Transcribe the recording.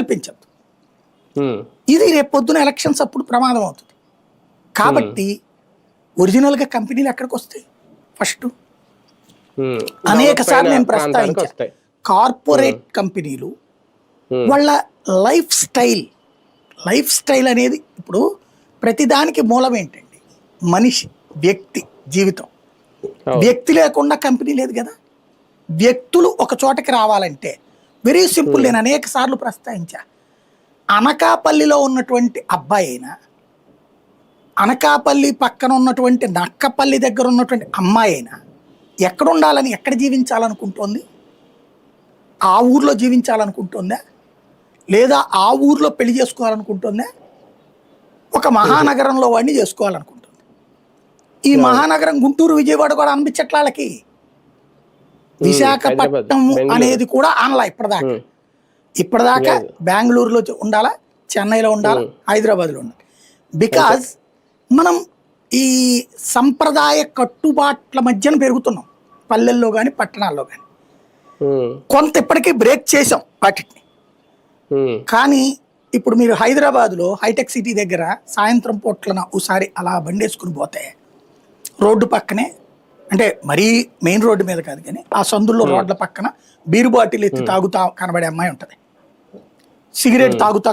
కల్పించద్దు. ఇది రేపు పొద్దున ఎలక్షన్స్ అప్పుడు ప్రమాదం అవుతుంది. కాబట్టి ఒరిజినల్గా కంపెనీలు ఎక్కడికి వస్తాయి? ఫస్ట్. అనేక సార్లు నేను వస్తాయి. కార్పొరేట్ కంపెనీలు వాళ్ళ లైఫ్ స్టైల్ లైఫ్ స్టైల్ అనేది ఇప్పుడు ప్రతిదానికి మూలం ఏంటండి? మనిషి వ్యక్తి జీవితం. వ్యక్తి లేకుండా కంపెనీ లేదు కదా? వ్యక్తులు ఒక చోటకి రావాలంటే వెరీ సింపుల్ నేను అనేక సార్లు ప్రస్తావించా. అనకాపల్లిలో ఉన్నటువంటి అబ్బాయి అయినా అనకాపల్లి పక్కన ఉన్నటువంటి నక్కపల్లి దగ్గర ఉన్నటువంటి అమ్మాయి అయినా ఎక్కడ ఉండాలని ఎక్కడ జీవించాలనుకుంటోంది? ఆ ఊర్లో జీవించాలనుకుంటుందా? లేదా ఆ ఊర్లో పెళ్ళి చేసుకోవాలనుకుంటుందా? ఒక మహానగరంలో వాడిని చేసుకోవాలనుకుంటుంది. ఈ మహానగరం గుంటూరు విజయవాడ కూడా అనిపించట్ల వాళ్ళకి? విశాఖపట్నం. అనేది కూడా అనలా ఇప్పటిదాకా. ఇప్పటిదాకా. బెంగళూరులో ఉండాలా? చెన్నైలో ఉండాలా? హైదరాబాద్లో ఉండాలి. బికాజ్ మనం ఈ సంప్రదాయ కట్టుబాట్ల మధ్యన పెరుగుతున్నాం. పల్లెల్లో కానీ పట్టణాల్లో కానీ కొంత ఇప్పటికీ బ్రేక్ చేసాం వాటిని. కానీ ఇప్పుడు మీరు హైదరాబాద్లో హైటెక్ సిటీ దగ్గర సాయంత్రం పూట్లన ఒకసారి అలా బండేసుకుని పోతే రోడ్డు పక్కనే అంటే మరీ మెయిన్ రోడ్డు మీద కాదు కానీ ఆ సందుల్లో రోడ్ల పక్కన బీరు బాటిల్ ఎత్తి తాగుతా కనబడే అమ్మాయి ఉంటుంది. సిగరెట్ తాగుతా